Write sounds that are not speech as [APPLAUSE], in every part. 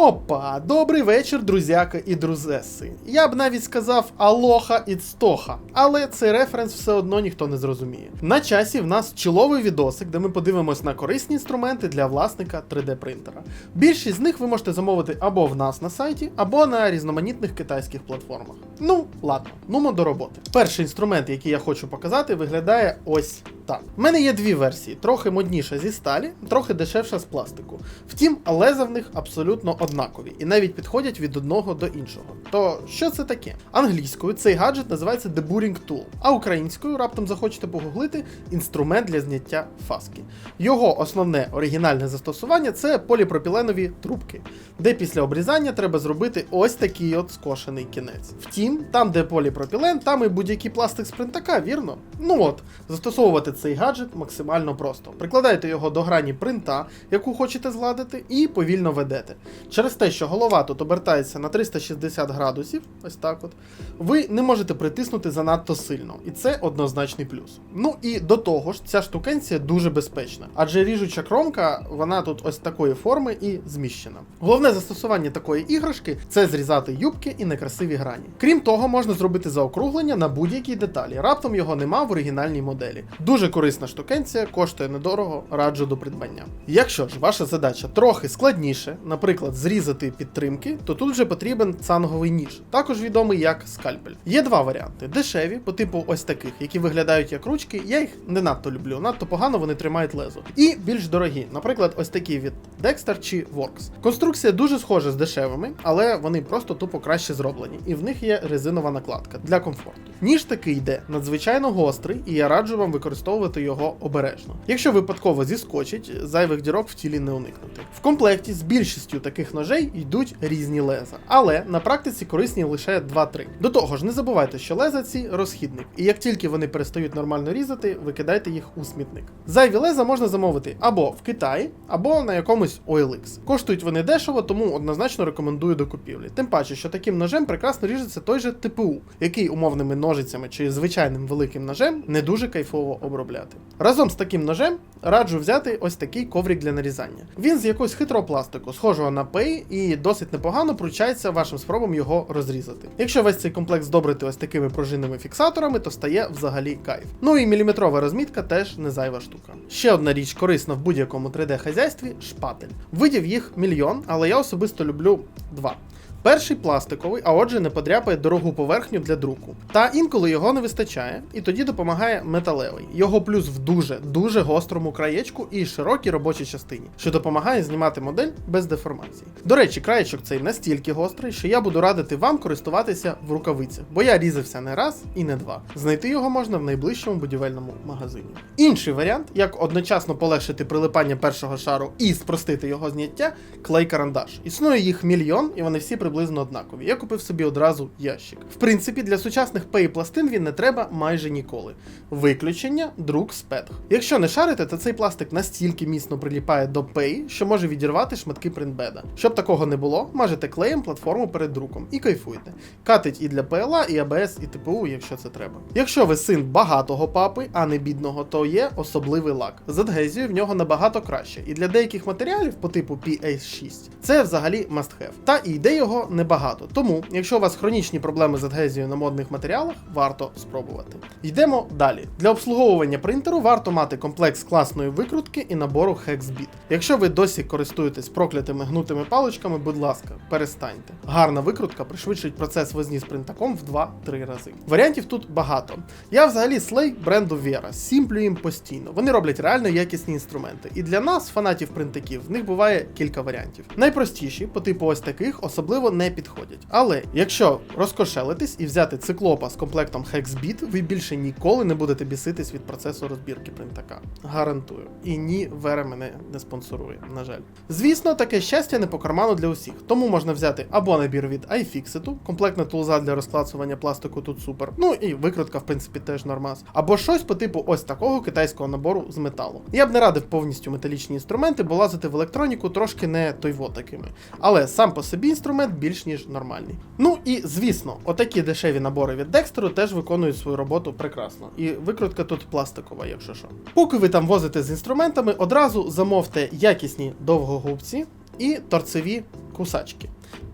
Опа, добрий вечір, друзяки і друзеси. Я б навіть сказав алоха і цтоха, але цей референс все одно ніхто не зрозуміє. На часі в нас чоловий відосик, де ми подивимось на корисні інструменти для власника 3D принтера. Більшість з них ви можете замовити або в нас на сайті, або на різноманітних китайських платформах. Ну, ладно, нумо до роботи. Перший інструмент, який я хочу показати, виглядає ось так. У мене є дві версії: трохи модніша зі сталі, трохи дешевша з пластику. Втім, леза в них абсолютно однакові і навіть підходять від одного до іншого. То що це таке? Англійською цей гаджет називається Deburring Tool, а українською раптом захочете погуглити інструмент для зняття фаски. Його основне оригінальне застосування це поліпропіленові трубки, де після обрізання треба зробити ось такий от скошений кінець. Втім, там, де поліпропілен, там і будь-який пластик з принтака, вірно? Ну от, застосовувати цей гаджет максимально просто. Прикладаєте його до грані принта, яку хочете зладити, і повільно ведете. Через те, що голова тут обертається на 360 градусів, ось так от, ви не можете притиснути занадто сильно, і це однозначний плюс. Ну і до того ж, ця штукенція дуже безпечна, адже ріжуча кромка, вона тут ось такої форми і зміщена. Головне застосування такої іграшки це зрізати юбки і некрасиві грані. Крім того, можна зробити заокруглення на будь-якій деталі. Раптом його нема в оригінальній моделі. Дуже корисна штукенція, коштує недорого, раджу до придбання. Якщо ж ваша задача трохи складніше, наприклад, зрізати підтримки, то тут вже потрібен цанговий ніж, також відомий як скальпель. Є два варіанти: дешеві, по типу ось таких, які виглядають як ручки. Я їх не надто люблю, надто погано вони тримають лезо. І більш дорогі, наприклад, ось такі від Dexter чи Works. Конструкція дуже схожа з дешевими, але вони просто тупо краще зроблені, і в них є резинова накладка для комфорту. Ніж такий йде надзвичайно гострий, і я раджу вам використовувати його обережно. Якщо випадково зіскочить, зайвих дірок в тілі не уникнути. В комплекті з більшістю таких ножей йдуть різні леза, але на практиці корисні лише 2-3. До того ж, не забувайте, що леза ці розхідник, і як тільки вони перестають нормально різати, викидайте їх у смітник. Зайві леза можна замовити або в Китаї, або на якомусь OLX. Коштують вони дешево, тому однозначно рекомендую до купівлі. Тим паче, що таким ножем прекрасно ріжеться той же ТПУ, який умовними ножицями чи звичайним великим ножем не дуже кайфово обробляти. Разом з таким ножем раджу взяти ось такий коврик для нарізання. Він з якогось хитрого пластику, схожого на пей, і досить непогано пручається вашим спробам його розрізати. Якщо весь цей комплекс здобрити ось такими пружинними фіксаторами, то стає взагалі кайф. Ну і міліметрова розмітка теж не зайва штука. Ще одна річ корисна в будь-якому 3D-хазяйстві шпатель. Видів їх мільйон, але я особисто люблю два. Перший пластиковий, а отже, не подряпає дорогу поверхню для друку. Та інколи його не вистачає, і тоді допомагає металевий. Його плюс в дуже дуже гострому краєчку і широкій робочій частині, що допомагає знімати модель без деформації. До речі, краєчок цей настільки гострий, що я буду радити вам користуватися в рукавицях, бо я різався не раз і не два. Знайти його можна в найближчому будівельному магазині. Інший варіант, як одночасно полегшити прилипання першого шару і спростити його зняття клей-карандаш. Існує їх мільйон, і вони всі приблизно однакові. Я купив собі одразу ящик. В принципі, для сучасних пей пластин він не треба майже ніколи. Виключення друк з. Якщо не шарите, то цей пластик настільки міцно приліпає до пей, що може відірвати шматки принтбеда. Щоб такого не було, мажете клеєм платформу перед друком і кайфуйте. Катить і для PLA, і ABS, і ТПУ, якщо це треба. Якщо ви син багатого папи, а не бідного, то є особливий лак. З адгезією в нього набагато краще. І для деяких матеріалів по типу PA6 це взагалі must have. Та і йде його небагато. Тому, якщо у вас хронічні проблеми з адгезією на модних матеріалах, варто спробувати. Йдемо далі. Для обслуговування принтеру варто мати комплекс класної викрутки і набору HexBit. Якщо ви досі користуєтесь проклятими гнутими паличками, будь ласка, перестаньте. Гарна викрутка пришвидшить процес возні з принтаком в 2-3 рази. Варіантів тут багато. Я взагалі слей бренду Vera, сімплю їм постійно. Вони роблять реально якісні інструменти. І для нас, фанатів принтаків, в них буває кілька варіантів. Найпростіші, по типу ось таких, особливо не підходять. Але якщо розкошелитись і взяти циклопа з комплектом HexBit, ви більше ніколи не будете біситись від процесу розбірки принтака. Гарантую. І ні, Вера мене не спонсорує, на жаль. Звісно, таке щастя не по карману для усіх, тому можна взяти або набір від iFixit, комплектна тулза для розклацування пластику тут супер. Ну і викрутка, в принципі, теж нормас. Або щось по типу ось такого китайського набору з металу. Я б не радив повністю металічні інструменти, бо лазити в електроніку трошки не тойво такими. Але сам по собі інструмент більш ніж нормальний. Ну і звісно, отакі дешеві набори від Декстеру теж виконують свою роботу прекрасно. І викрутка тут пластикова, якщо що. Поки ви там возите з інструментами, одразу замовте якісні довгогубці і торцеві кусачки.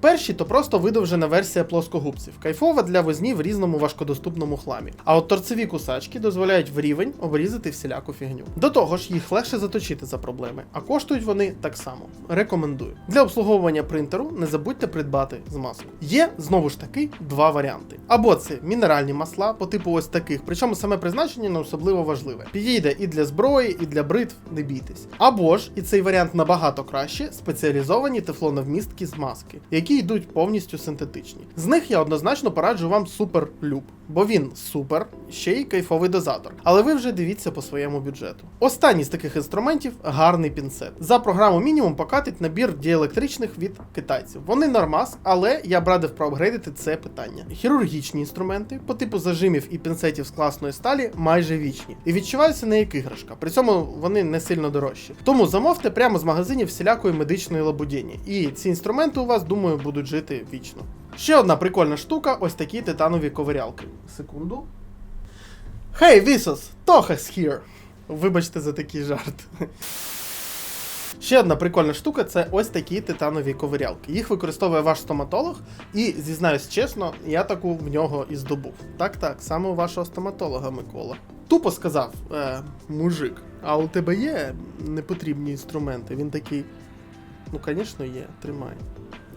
Перші то просто видовжена версія плоскогубців, кайфова для возні в різному важкодоступному хламі. А от торцеві кусачки дозволяють в рівень обрізати всіляку фігню. До того ж, їх легше заточити за проблеми, а коштують вони так само. Рекомендую. Для обслуговування принтеру не забудьте придбати змазку. Є знову ж таки два варіанти: або це мінеральні масла по типу ось таких, причому саме призначення не особливо важливе. Підійде і для зброї, і для бритв, не бійтесь. Або ж, і цей варіант набагато краще, спеціалізовані тефлоновмісткі змазки, які йдуть повністю синтетичні. З них я однозначно пораджу вам супер люб, бо він супер, ще й кайфовий дозатор. Але ви вже дивіться по своєму бюджету. Останній з таких інструментів гарний пінцет. За програму мінімум покатить набір діелектричних від китайців. Вони нормас, але я б радив проапгрейдити це питання. Хірургічні інструменти по типу зажимів і пінцетів з класної сталі майже вічні. І відчуваються не як іграшка. При цьому вони не сильно дорожчі. Тому замовте прямо з магазинів всілякої медичної лабудіні. І ці інструменти у вас, думаю, будуть жити вічно. Ще одна прикольна штука ось такі титанові ковирялки. Секунду. Hey, Visos! Тохас here! Вибачте за такий жарт. Ще одна прикольна штука це ось такі титанові ковирялки. Їх використовує ваш стоматолог, і зізнаюсь чесно, я таку в нього і здобув. Так, так, саме у вашого стоматолога Микола. Тупо сказав, е, мужик, а у тебе є непотрібні інструменти? Він такий. Ну, звісно, є, тримай.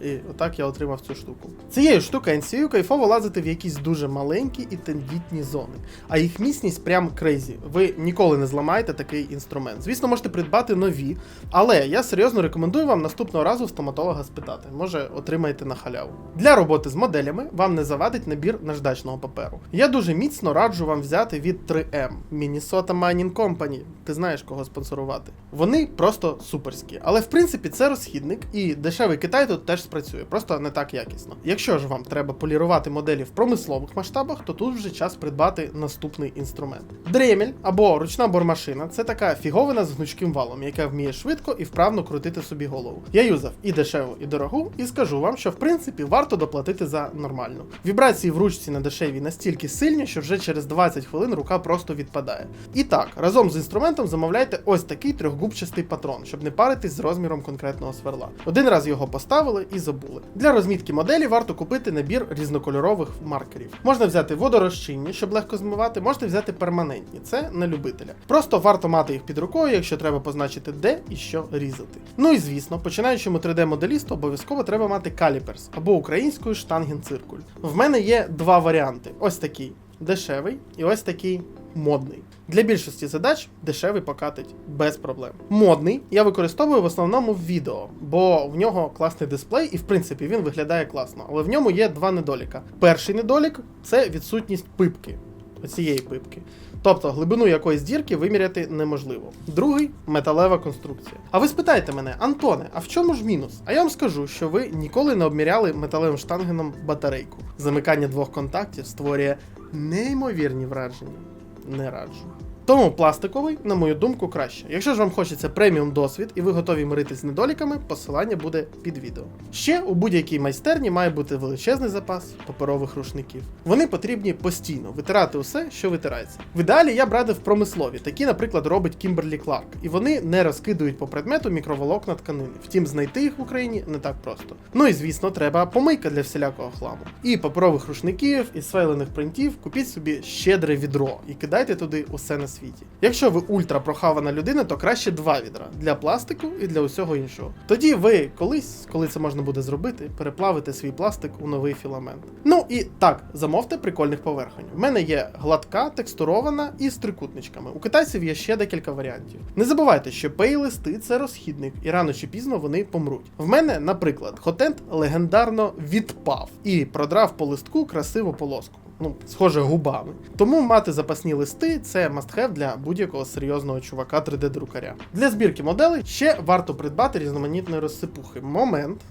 І отак я отримав цю штуку. Цією штукенцією кайфово лазити в якісь дуже маленькі і тендітні зони. А їх міцність прям крейзі. Ви ніколи не зламаєте такий інструмент. Звісно, можете придбати нові, але я серйозно рекомендую вам наступного разу стоматолога спитати. Може, отримаєте на халяву. Для роботи з моделями вам не завадить набір наждачного паперу. Я дуже міцно раджу вам взяти від 3M Minnesota Mining Company. Ти знаєш, кого спонсорувати. Вони просто суперські. Але в принципі це розхідник, і дешевий Китай тут теж спрацює, просто не так якісно. Якщо ж вам треба полірувати моделі в промислових масштабах, то тут вже час придбати наступний інструмент. Дремель або ручна бормашина це така фіговина з гнучким валом, яка вміє швидко і вправно крутити собі голову. Я юзав і дешеву, і дорогу, і скажу вам, що в принципі варто доплатити за нормальну. Вібрації в ручці на дешевій настільки сильні, що вже через 20 хвилин рука просто відпадає. І так, разом з інструментом замовляйте ось такий трьохгубчастий патрон, щоб не паритись з розміром конкретного сверла. Один раз його поставили і забули. Для розмітки моделі варто купити набір різнокольорових маркерів. Можна взяти водорозчинні, щоб легко змивати, можете взяти перманентні, це на любителя. Просто варто мати їх під рукою, якщо треба позначити де і що різати. Ну і звісно, починаючому 3D-моделісту обов'язково треба мати каліперс або українською штангенциркуль. В мене є два варіанти: ось такий дешевий і ось такий модний. Для більшості задач дешевий покатить без проблем. Модний я використовую в основному в відео, бо в нього класний дисплей, і в принципі він виглядає класно. Але в ньому є два недоліка. Перший недолік це відсутність пипки. Оцієї пипки. Тобто глибину якоїсь дірки виміряти неможливо. Другий металева конструкція. А ви спитаєте мене, Антоне, а в чому ж мінус? А я вам скажу, що ви ніколи не обміряли металевим штангеном батарейку. Замикання двох контактів створює неймовірні враження. Не раджу. Тому пластиковий, на мою думку, краще. Якщо ж вам хочеться преміум досвід і ви готові миритись з недоліками, посилання буде під відео. Ще у будь-якій майстерні має бути величезний запас паперових рушників. Вони потрібні постійно витирати усе, що витирається. В ідеалі я б радив промислові, такі, наприклад, робить Кімберлі Кларк, і вони не розкидують по предмету мікроволокна тканини. Втім, знайти їх в Україні не так просто. Ну і звісно, треба помийка для всілякого хламу. І паперових рушників, і свейлених принтів купіть собі щедре відро і кидайте туди усе на світі. Якщо ви ультра прохавана людина, то краще два відра для пластику і для усього іншого. Тоді ви колись, коли це можна буде зробити, переплавите свій пластик у новий філамент. Ну і так, замовте прикольних поверхонь. В мене є гладка, текстурована і з трикутничками. У китайців є ще декілька варіантів. Не забувайте, що пей-листи це розхідник, і рано чи пізно вони помруть. В мене, наприклад, хотент легендарно відпав і продрав по листку красиву полоску ну, схоже, губами. Тому мати запасні листи це must-have для будь-якого серйозного чувака 3D-друкаря. Для збірки моделей ще варто придбати різноманітної розсипухи. Момент.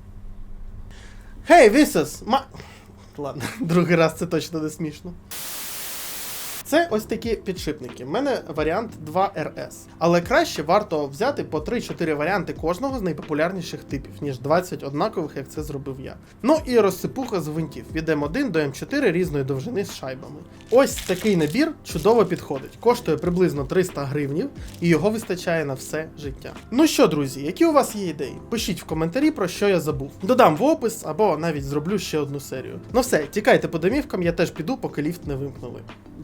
Хей, hey, Вісес! Ма. Ладно, [LAUGHS] другий раз це точно не смішно. Це ось такі підшипники. У мене варіант 2RS. Але краще варто взяти по 3-4 варіанти кожного з найпопулярніших типів, ніж 20 однакових, як це зробив я. Ну і розсипуха з гвинтів від М1 до М4 різної довжини з шайбами. Ось такий набір чудово підходить. Коштує приблизно 300 гривнів, і його вистачає на все життя. Ну що, друзі, які у вас є ідеї? Пишіть в коментарі, про що я забув. Додам в опис або навіть зроблю ще одну серію. Ну все, тікайте по домівкам, я теж піду, поки ліфт не вимкнули.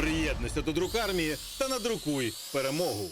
Приєднуйся до друкармії та надрукуй перемогу.